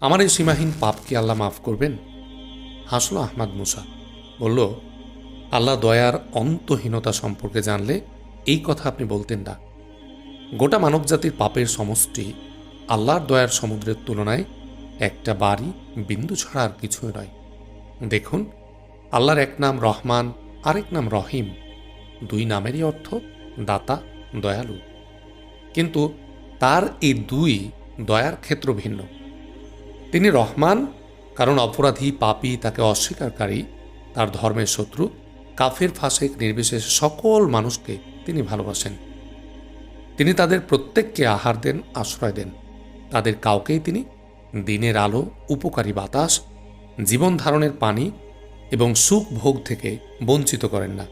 আমার এই সীমাহীন পাপ কি আল্লাহ মাফ করবেন। হাসলো আহমাদ মুসা। বলল, আল্লাহ দয়ার অন্তহীনতা সম্পর্কে জানলে এই কথা আপনি বলতেন না। গোটা মানবজাতির পাপের সমষ্টি আল্লাহর দয়ার সমুদ্রের তুলনায় একটা বাড়ি, বিন্দু ছাড়া আর কিছুই নয়। দেখুন, আল্লাহর এক নাম রহমান, আরেক নাম রহিম। দুই নামেরই অর্থ দাতা, দয়ালু। কিন্তু তার এই দুই দয়ার ক্ষেত্র ভিন্ন। তিনি রহমান, কারণ অপরাধী পাপী তাকে অস্বীকারী, তার ধর্মের শত্রু, কাফের ফাঁসেক নির্বিশেষে সকল মানুষকে তিনি ভালোবাসেন। তিনি তাদের প্রত্যেককে আহার দেন, আশ্রয় দেন। তাদের কাউকেই তিনি দিনের আলো, উপকারী বাতাস, জীবন ধারণের পানি এবং সুখ ভোগ থেকে বঞ্চিত করেন না।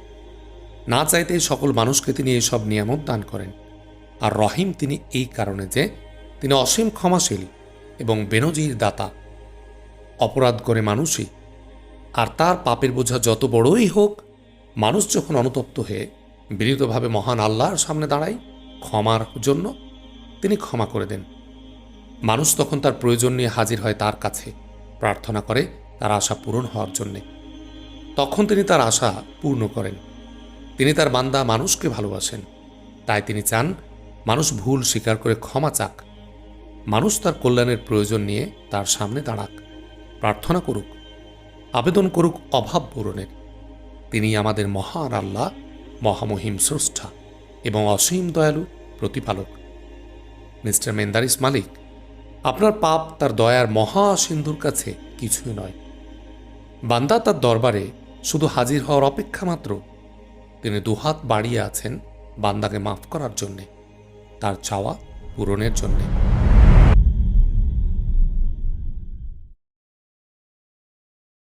না চাইতে সকল মানুষকে তিনি এসব নিয়ামত দান করেন। আর রহিম তিনি এই কারণে যে তিনি অসীম ক্ষমাশীল এবং বেনজির দাতা। অপরাধ করে মানুষই। আর তার পাপের বোঝা যত বড়ই হোক, মানুষ যখন অনুতপ্ত হয়ে বিনীতভাবে মহান আল্লাহর সামনে দাঁড়ায় ক্ষমার জন্য, তিনি ক্ষমা করে দেন। মানুষ তখন তার প্রয়োজন নিয়ে হাজির হয় তার কাছে, প্রার্থনা করে তার আশা পূরণ হওয়ার জন্যে। তখন তিনি তার আশা পূর্ণ করেন। তিনি তার বান্দা মানুষকে ভালোবাসেন। তাই তিনি চান মানুষ ভুল স্বীকার করে ক্ষমা চাক। মানুষ তার কল্যাণের প্রয়োজন নিয়ে তার সামনে দাঁড়াক। প্রার্থনা করুক। আবেদন করুক অভাব পূরণের। তিনি আমাদের মহান আল্লাহ, মহামহিম স্রষ্টা এবং অসীম দয়ালু প্রতিপালক। মিস্টার মেন্দারিস মালিক, আপনার পাপ তার দয়ার মহা সিন্ধুর কাছে কিছুই নয়। বান্দা তার দরবারে শুধু হাজির হওয়ার অপেক্ষা মাত্র। তিনি দুহাত বাড়িয়ে আছেন বান্দাকে মাফ করার জন্যে, তার চাওয়া পূরণের জন্যে।